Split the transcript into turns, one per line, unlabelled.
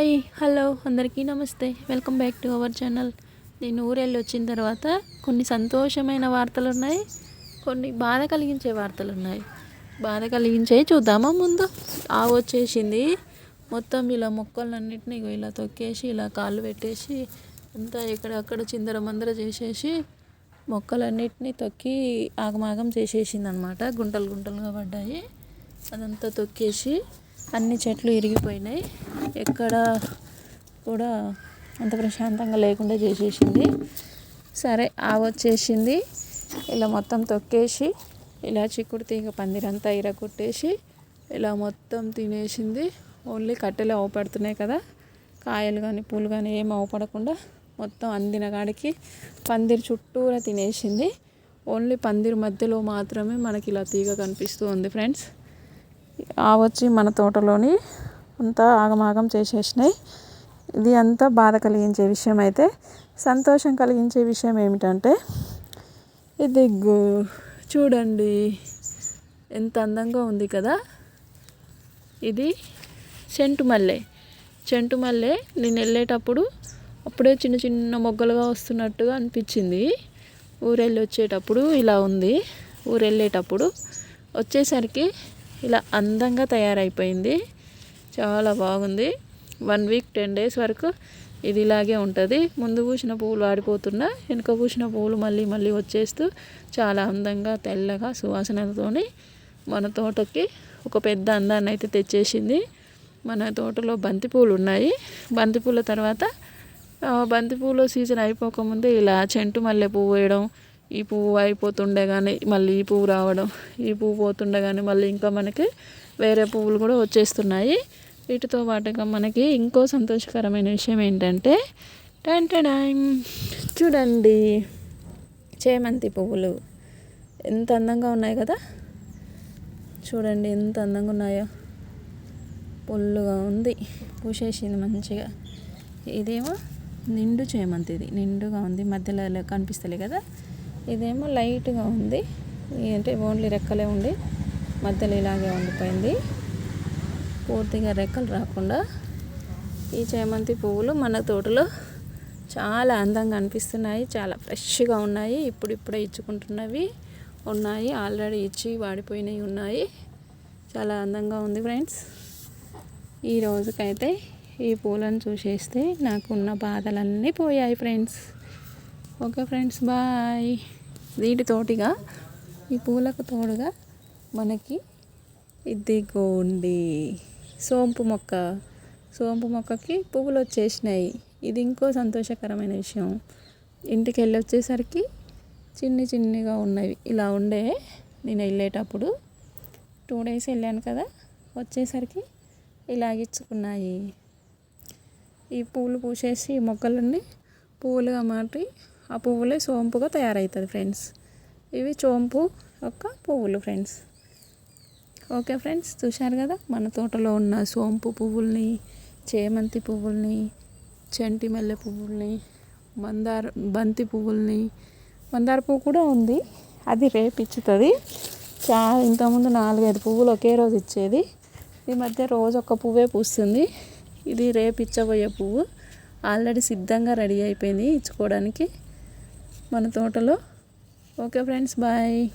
Hi hello అందరికీ నమస్తే. Welcome back to our channel. నేను ఊరెళ్ళి వచ్చిన తర్వాత కొన్ని సంతోషమైన వార్తలు ఉన్నాయి కొన్ని బాధ కలిగించే వార్తలు ఉన్నాయి బాధ కలిగించే చూద్దామా ముందు? ఆవు వచ్చేసింది. మొత్తం ఇలా మొక్కలన్నింటినీ ఇలా తొక్కేసి ఇలా కాళ్ళు పెట్టేసి అంతా ఎక్కడక్కడ చిందర మందర చేసేసి మొక్కలన్నిటినీ తొక్కి ఆగమాగం చేసేసింది అనమాట గుంటలు గుంటలుగా పడ్డాయి. అదంతా తొక్కేసి అన్ని చెట్లు ఇరిగిపోయినాయి. ఎక్కడ కూడా అంత ప్రశాంతంగా లేకుండా చేసేసింది. సరే ఆవొచ్చేసింది వచ్చేసింది. ఇలా మొత్తం తొక్కేసి ఇలా చిక్కుడు తీగ పందిరంతా ఇరగొట్టేసి ఇలా మొత్తం తినేసింది. ఓన్లీ కట్టెలు అవపడుతున్నాయి కదా. కాయలు కానీ పూలు కానీ ఏం అవపడకుండా మొత్తం అందిన కాడికి పందిరి చుట్టూరా తినేసింది. ఓన్లీ పందిరి మధ్యలో మాత్రమే మనకి ఇలా తీగ కనిపిస్తూ ఉంది ఫ్రెండ్స్. ఆవొచ్చి మన తోటలోని అంతా ఆగమాగం చేసేసినాయి. ఇది అంతా బాధ కలిగించే విషయం అయితే సంతోషం కలిగించే విషయం ఏమిటంటే ఇది చూడండి ఎంత అందంగా ఉంది కదా. ఇది చెంటు మల్లె చెంటు మల్లె నేను వెళ్ళేటప్పుడు అప్పుడే చిన్న చిన్న మొగ్గలుగా వస్తున్నట్టుగా అనిపించింది. ఊరెళ్ళి వచ్చేటప్పుడు ఇలా ఉంది. ఊరెళ్ళేటప్పుడు వచ్చేసరికి ఇలా అందంగా తయారైపోయింది. చాలా బాగుంది. వన్ వీక్ టెన్ డేస్ వరకు ఇది ఇలాగే ఉంటుంది. ముందు పూసిన పువ్వులు ఆడిపోతున్నా వెనుక పూసిన పువ్వులు మళ్ళీ మళ్ళీ వచ్చేస్తూ చాలా అందంగా తెల్లగా సువాసనతోని మన తోటకి ఒక పెద్ద అందాన్ని అయితే తెచ్చేసింది. మన తోటలో బంతిపూలు ఉన్నాయి. బంతిపూల తర్వాత బంతిపూలు సీజన్ అయిపోకముందే ఇలా చెంటు మల్లె పువ్వు వేయడం ఈ పువ్వు అయిపోతుండే కానీ మళ్ళీ ఈ పువ్వు రావడం ఈ పువ్వు పోతుండే కానీ మళ్ళీ ఇంకా మనకి వేరే పువ్వులు కూడా వచ్చేస్తున్నాయి. వీటితో పాటుగా మనకి ఇంకో సంతోషకరమైన విషయం ఏంటంటే టైం చూడండి చేమంతి పువ్వులు. ఎంత అందంగా ఉన్నాయి కదా? చూడండి ఎంత అందంగా ఉన్నాయో. పొల్లుగా ఉంది. పూసేసింది మంచిగా. ఇదేమో నిండు చేమంతిది. నిండుగా ఉంది. మధ్యలో కనిపిస్తలే కదా? ఇదేమో లైట్గా ఉంది. అంటే ఓన్లీ రెక్కలే ఉండి మధ్యలో ఇలాగే ఉండిపోయింది. పూర్తిగా రెక్కలు రాకుండా ఈ చేమంతి పువ్వులు మన తోటలో చాలా అందంగా అనిపిస్తున్నాయి చాలా ఫ్రెష్గా ఉన్నాయి ఇప్పుడిప్పుడే ఇచ్చుకుంటున్నవి ఉన్నాయి ఆల్రెడీ ఇచ్చి వాడిపోయినవి ఉన్నాయి. చాలా అందంగా ఉంది ఫ్రెండ్స్. ఈ రోజుకైతే ఈ పూలను చూసేస్తే నాకున్న బాధలన్నీ పోయాయి ఫ్రెండ్స్. Okay friends bye. వీటితోటిగా ఈ పూలకు తోడుగా మనకి ఇదిగోండి. సోంపు మొక్క. సోంపు మొక్కకి పువ్వులు వచ్చేసినాయి. ఇది ఇంకో సంతోషకరమైన విషయం. ఇంటికి వెళ్ళి వచ్చేసరికి చిన్ని చిన్నగా ఉన్నవి. ఇలా ఉండే నేను వెళ్ళేటప్పుడు టూ డేస్ వెళ్ళాను కదా వచ్చేసరికి ఇలాగిచ్చుకున్నాయి ఈ పూలు పూసేసి మొక్కలన్నీ పువ్వులుగా మారి ఆ పువ్వులే సోంపుగా తయారవుతుంది ఫ్రెండ్స్. ఇవి సోంపు యొక్క పువ్వులు ఫ్రెండ్స్. ఓకే ఫ్రెండ్స్ చూశారు కదా? మన తోటలో ఉన్న సోంపు పువ్వుల్ని చేమంతి పువ్వుల్ని చెంటి మల్లె పువ్వుల్ని మందార బంతి పువ్వుల్ని మందార పువ్వు కూడా ఉంది. అది రేపు ఇచ్చుతుంది చాలా ఇంతకుముందు నాలుగైదు పువ్వులు ఒకే రోజు ఇచ్చేది. ఈ మధ్య రోజు ఒక పువ్వే పూస్తుంది. ఇది రేపు ఇచ్చబోయే పువ్వు. ఆల్రెడీ సిద్ధంగా రెడీ అయిపోయింది ఇచ్చుకోవడానికి మన తోటలో. Okay friends bye.